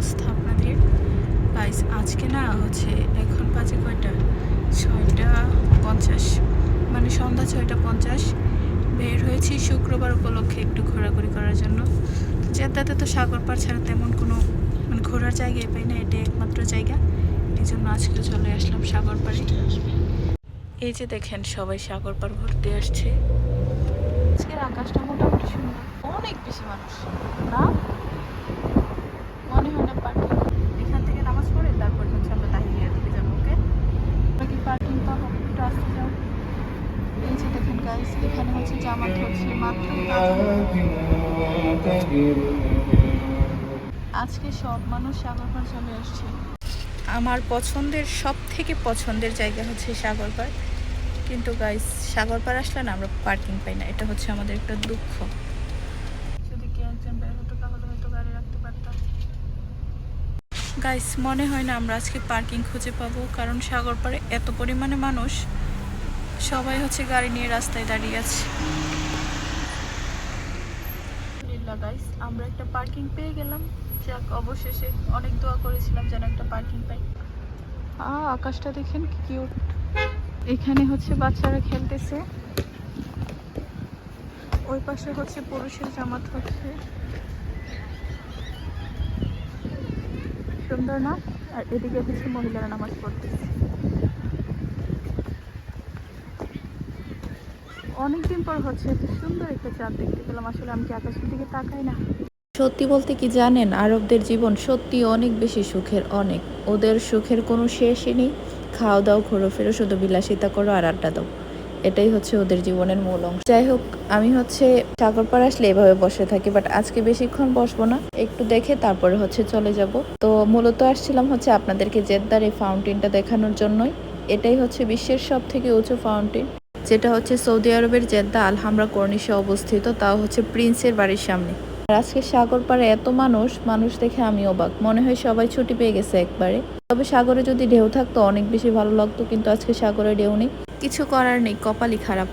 অবস্থা আপনাদের? গাইস আজকে না হচ্ছে এখন বাজে কয়টা? ছয়টা পঞ্চাশ। মানে সন্ধ্যা ছয়টা পঞ্চাশ। বের হয়েছি শুক্রবার উপলক্ষে একটু ঘোরাঘুরি করার জন্য। জেদ্দাতে তো সাগর পাড় ছাড়া তেমন কোনো মানে ঘোরার জায়গায় পাই না এটা একমাত্র জায়গা। এই জন্য আজকে চলে আসলাম সাগর পাড়ে। এই যে দেখেন সবাই সাগর পাড় ঘুরতে আসছে। আজকের আকাশটা মোটামুটি সুন্দর। অনেক বেশি মানুষ। না? এখানে হচ্ছে জামাত হচ্ছে মাত্র আজকে সব মানুষ সাগরপাড় চলে আসছে। আমার পছন্দের সব থেকে পছন্দের জায়গা হচ্ছে সাগরপাড়। কিন্তু গাইস সাগরপাড় আসলে না আমরা পার্কিং পাই না এটা হচ্ছে আমাদের একটা দুঃখ। যদি কে একজন বের হতো তাহলে হয়তো গাড়ি রাখতে পারতাম। গাইস মনে হয় না আমরা আজকে পার্কিং খুঁজে পাবো কারণ সাগরপাড়ে এত পরিমাণে মানুষ। সবাই হচ্ছে গাড়ি নিয়ে রাস্তায় দাঁড়িয়ে আছে। গাইস আমরা একটা পার্কিং পেয়ে গেলাম। যাক, অবশেষে অনেক দোয়া করেছিলাম যেন একটা পার্কিং পাই। আ আকাশটা দেখেন কিউট এখানে হচ্ছে বাচ্চারা খেলতেছে। ওই পাশে হচ্ছে পুরুষের জামাত হচ্ছে। সুন্দর না? আর এদিকে হচ্ছে মহিলারা নামাজ পড়তেছে। অনেকদিন পর হচ্ছে সুন্দর একটা চাঁদ দেখতে পেলাম। আসলে আমি কি আকাশের দিকে তাকাই না? সত্যি বলতে কি জানেন, আরবদের জীবন সত্যি অনেক বেশি সুখের অনেক। ওদের সুখের কোনো শেষই নেই। খাওয়া দাও, ঘোরো, ফেরো, শুধু বিলাসিতা করো আর আড্ডা দাও। এটাই হচ্ছে ওদের জীবনের মূল অংশ। যাই হোক, আমি হচ্ছে সাগরপাড় আসলে এভাবে বসে থাকি বাট আজকে বেশিক্ষণ বসবো না। একটু দেখে তারপরে হচ্ছে চলে যাব। তো মূলত আসছিলাম হচ্ছে আপনাদেরকে জেদ্দার এই ফাউন্টেনটা দেখানোর জন্যই। এটাই হচ্ছে বিশ্বের সব থেকে উঁচু ফাউন্টেন যেটা হচ্ছে সৌদি আরবের জেদ্দা আলহামরা কর্নিশে অবস্থিত, তাও হচ্ছে প্রিন্সের বাড়ির সামনে। আর আজকে সাগর পাড়ে এত মানুষ মানুষ দেখে আমি অবাক। মনে হয় সবাই ছুটি পেয়ে গেছে একবারে। তবে সাগরে যদি ঢেউ থাকতো, অনেক বেশি ভালো লাগতো, কিন্তু আজকে সাগরে ঢেউ নেই। কিছু করার নেই, কপালই খারাপ।